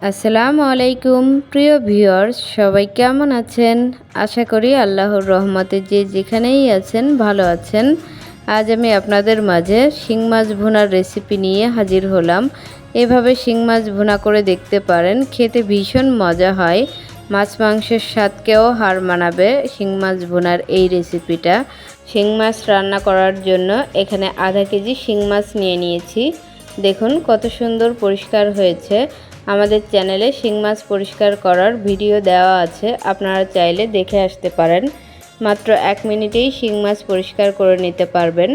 আসসালামু আলাইকুম, প্রিয় ভিউয়ার্স, সবাই কেমন আছেন? আশা করি আল্লাহর রহমতে যে যেখানেই আছেন, ভালো আছেন। আজ আমি আপনাদের মাঝে শিং মাছ ভুনার রেসিপি নিয়ে হাজির হলাম। এভাবে শিং মাছ ভুনা করে দেখতে পারেন, খেতে ভীষণ মজা হয়। মাছ মাংসের স্বাদকেও হার মানাবে শিং মাছ ভুনার এই রেসিপিটা শিং মাছ রান্না করার জন্য এখানে আধা কেজি শিং মাছ নিয়ে নিয়েছি। দেখুন কত সুন্দর পরিষ্কার হয়েছে। আমাদের চ্যানেলে শিং মাছ পরিষ্কার করার ভিডিও দেওয়া আছে, আপনারা চাইলে দেখে আসতে পারেন। মাত্র এক মিনিটেই শিং মাছ পরিষ্কার করে নিতে পারবেন।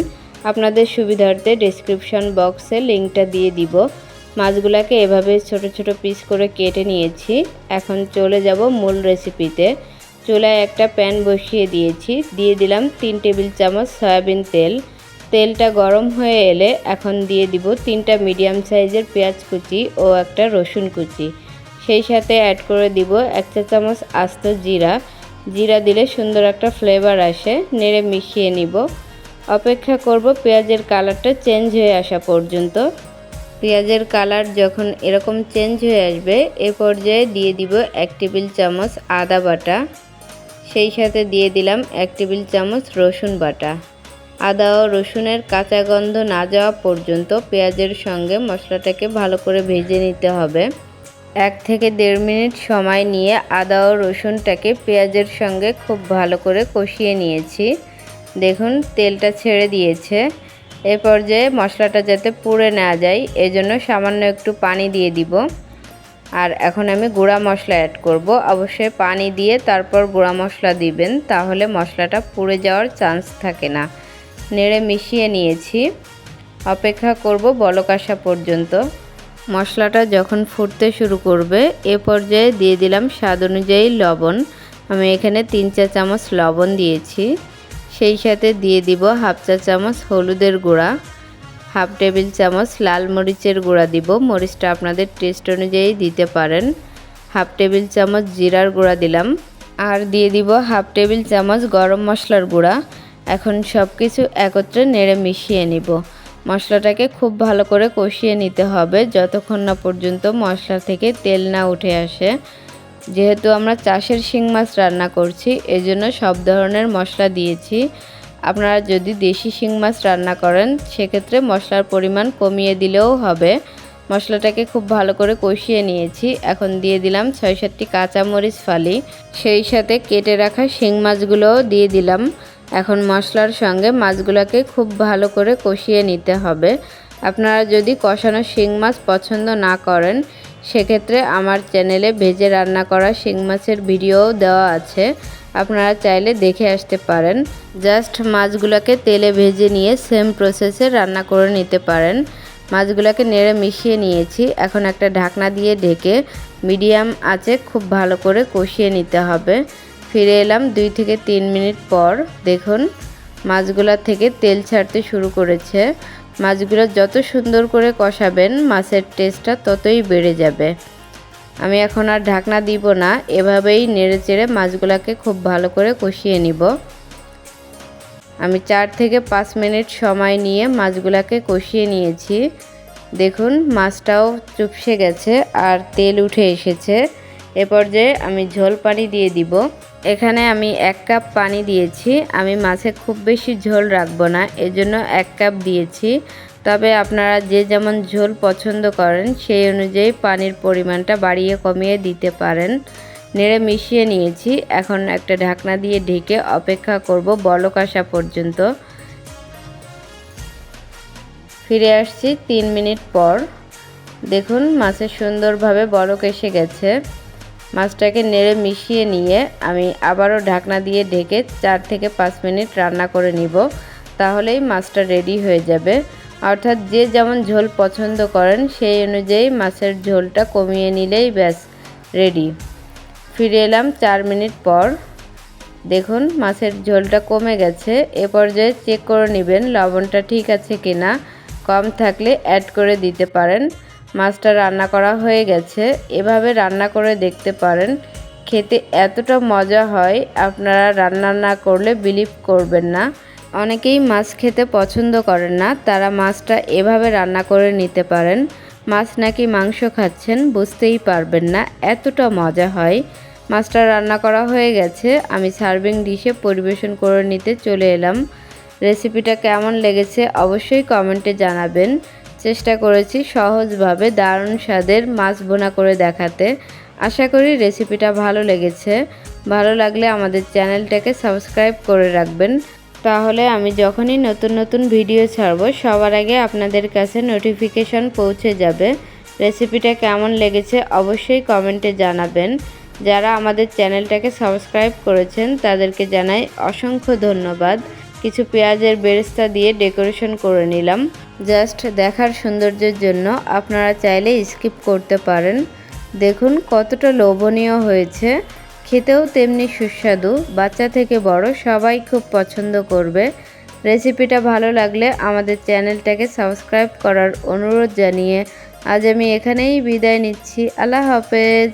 আপনাদের সুবিধার্থে ডিসক্রিপশন বক্সে লিঙ্কটা দিয়ে দিব। মাছগুলোকে এভাবে ছোট ছোট পিস করে কেটে নিয়েছি। এখন চলে যাব মূল রেসিপিতে চুলায় একটা প্যান বসিয়ে দিয়েছি। দিয়ে দিলাম তিন টেবিল চামচ সয়াবিন তেল। তেলটা গরম হয়ে এলে এখন দিয়ে দিব তিনটা মিডিয়াম সাইজের পেঁয়াজ কুচি ও একটা রসুন কুচি। সেই সাথে অ্যাড করে দিব এক চা চামচ আস্ত জিরা। জিরা দিলে সুন্দর একটা ফ্লেভার আসে, নেড়ে মিশিয়ে নিব। অপেক্ষা করব পেঁয়াজের কালারটা চেঞ্জ হয়ে আসা পর্যন্ত। পেঁয়াজের কালার যখন এরকম চেঞ্জ হয়ে আসবে, এ পর্যায়ে দিয়ে দিব এক টেবিল চামচ আদা বাটা। সেই সাথে দিয়ে দিলাম এক টেবিল চামচ রসুন বাটা। আদা ও রসুনের কাঁচা গন্ধ না যাওয়া পর্যন্ত পেঁয়াজের সঙ্গে মশলাটাকে ভালো করে ভেজে নিতে হবে। এক থেকে দেড় মিনিট সময় নিয়ে আদা ও রসুনটাকে পেঁয়াজের সঙ্গে খুব ভালো করে কষিয়ে নিয়েছি। দেখুন, তেলটা ছেড়ে দিয়েছে। এ পর্যায়ে মশলাটা যাতে পুড়ে না যায়, এজন্য সামান্য একটু পানি দিয়ে দিব। আর এখন আমি গুঁড়া মশলা অ্যাড করব। অবশ্যই পানি দিয়ে তারপর গুঁড়া মশলা দিবেন, তাহলে মশলাটা পুড়ে যাওয়ার চান্স থাকে না। নেড়ে মিশিয়ে নিয়েছি। অপেক্ষা করব বলক আসা পর্যন্ত। মশলাটা যখন ফুটতে শুরু করবে, এ পর্যায়ে দিয়ে দিলাম স্বাদ অনুযায়ী লবণ। আমি এখানে তিন চা চামচ লবণ দিয়েছি। সেই সাথে দিয়ে দিব হাফ চা চামচ হলুদের গুঁড়া। হাফ টেবিল চামচ লাল মরিচের গুঁড়া দিব। মরিচটা আপনাদের টেস্ট অনুযায়ী দিতে পারেন। হাফ টেবিল চামচ জিরার গুঁড়া দিলাম। আর দিয়ে দিব হাফ টেবিল চামচ গরম মশলার গুঁড়া। এখন সব কিছু একত্রে নেড়ে মিশিয়ে নিব। মশলাটাকে খুব ভালো করে কষিয়ে নিতে হবে যতক্ষণ না পর্যন্ত মশলা থেকে তেল না উঠে আসে। যেহেতু আমরা চাষের শিং মাছ রান্না করছি, এজন্য সব ধরনের মশলা দিয়েছি। আপনারা যদি দেশি শিং মাছ রান্না করেন, সেক্ষেত্রে মশলার পরিমাণ কমিয়ে দিলেও হবে। মশলাটাকে খুব ভালো করে কষিয়ে নিয়েছি। এখন দিয়ে দিলাম ছয় সাতটি কাঁচামরিচ ফালি। সেই সাথে কেটে রাখা শিং মাছগুলোও দিয়ে দিলাম। এখন মশলার সঙ্গে মাছগুলোকে খুব ভালো করে কষিয়ে নিতে হবে। আপনারা যদি কষানো শিং মাছ পছন্দ না করেন, সেক্ষেত্রে আমার চ্যানেলে ভেজে রান্না করা শিং মাছের ভিডিওও দেওয়া আছে। আপনারা চাইলে দেখে আসতে পারেন। জাস্ট মাছগুলোকে তেলে ভেজে নিয়ে সেম প্রসেসে রান্না করে নিতে পারেন। মাছগুলোকে নেড়ে মিশিয়ে নিয়েছি। এখন একটা ঢাকনা দিয়ে ঢেকে মিডিয়াম আঁচে খুব ভালো করে কষিয়ে নিতে হবে। ফিরে এলাম দুই থেকে তিন মিনিট পর। দেখুন, মাছগুলা থেকে তেল ছাড়তে শুরু করেছে। মাছগুলো যত সুন্দর করে কষাবেন, মাছের টেস্টটা ততই বেড়ে যাবে। আমি এখন আর ঢাকনা দিব না, এভাবেই নেড়ে চেড়ে মাছগুলোকে খুব ভালো করে কষিয়ে নিব। আমি চার থেকে পাঁচ মিনিট সময় নিয়ে মাছগুলোকে কষিয়ে নিয়েছি। দেখুন, মাছটাও চুপসে গেছে আর তেল উঠে এসেছে। এ পর্যায়ে আমি ঝোল পানি দিয়ে দিব। এখানে আমি এক কাপ পানি দিয়েছি। আমি মাছে খুব বেশি ঝোল রাখব না, এজন্য এক কাপ দিয়েছি। তবে আপনারা যে যেমন ঝোল পছন্দ করেন, সেই অনুযায়ী পানির পরিমাণটা বাড়িয়ে কমিয়ে দিতে পারেন। নেড়ে মিশিয়ে নিয়েছি। এখন একটা ঢাকনা দিয়ে ঢেকে অপেক্ষা করব বলক আসা পর্যন্ত। ফিরে আসছি তিন মিনিট পর। দেখুন মাছের সুন্দরভাবে বলক এসে গেছে। মাছটাকে নেড়ে মিশিয়ে নিয়ে আমি আবারও ঢাকনা দিয়ে ঢেকে চার থেকে পাঁচ মিনিট রান্না করে নিব, তাহলেই মাছটা রেডি হয়ে যাবে। অর্থাৎ যে যেমন ঝোল পছন্দ করেন, সেই অনুযায়ী মাছের ঝোলটা কমিয়ে নিলেই ব্যাস রেডি ফিরে এলাম চার মিনিট পর। দেখুন, মাছের ঝোলটা কমে গেছে। এ পর্যায়ে চেক করে নেবেন, লবণটা ঠিক আছে কিনা। কম থাকলে অ্যাড করে দিতে পারেন। মাছটা রান্না করা হয়ে গেছে। এভাবে রান্না করে দেখতে পারেন। খেতে এতটা মজা হয়, আপনারা রান্না না করলে বিলিভ করবেন না। অনেকেই মাছ খেতে পছন্দ করেন না, তারা মাছটা এভাবে রান্না করে নিতে পারেন। মাছ নাকি মাংস খাচ্ছেন, বুঝতেই পারবেন না, এতটা মজা হয়। মাছটা রান্না করা হয়ে গেছে, আমি সার্ভিং ডিশে পরিবেশন করে নিতে চলে এলাম। রেসিপিটা কেমন লেগেছে, অবশ্যই কমেন্টে জানাবেন। চেষ্টা করেছি সহজভাবে দারুণ স্বাদের মাছ বোনা করে দেখাতে। আশা করি রেসিপিটা ভালো লেগেছে। ভালো লাগলে আমাদের চ্যানেলটাকে সাবস্ক্রাইব করে রাখবেন। তাহলে আমি যখনই নতুন নতুন ভিডিও ছাড়বো, সবার আগে আপনাদের কাছে নোটিফিকেশন পৌঁছে যাবে। রেসিপিটা কেমন লেগেছে অবশ্যই কমেন্টে জানাবেন। যারা আমাদের চ্যানেলটাকে সাবস্ক্রাইব করেছেন, তাদেরকে জানাই অসংখ্য ধন্যবাদ। কিছু পেঁয়াজের বেরেস্তা দিয়ে ডেকোরেশন করে নিলাম। জাস্ট দেখার সৌন্দর্যের জন্য আপনারা চাইলে স্কিপ করতে পারেন। দেখুন কতটা লোভনীয় হয়েছে। খেতেও তেমনি সুস্বাদু। বাচ্চা থেকে বড় সবাই খুব পছন্দ করবে। রেসিপিটা ভালো লাগলে আমাদের চ্যানেলটাকে সাবস্ক্রাইব করার অনুরোধ জানিয়ে আজ আমি এখানেই বিদায় নিচ্ছি। আল্লাহ হাফেজ।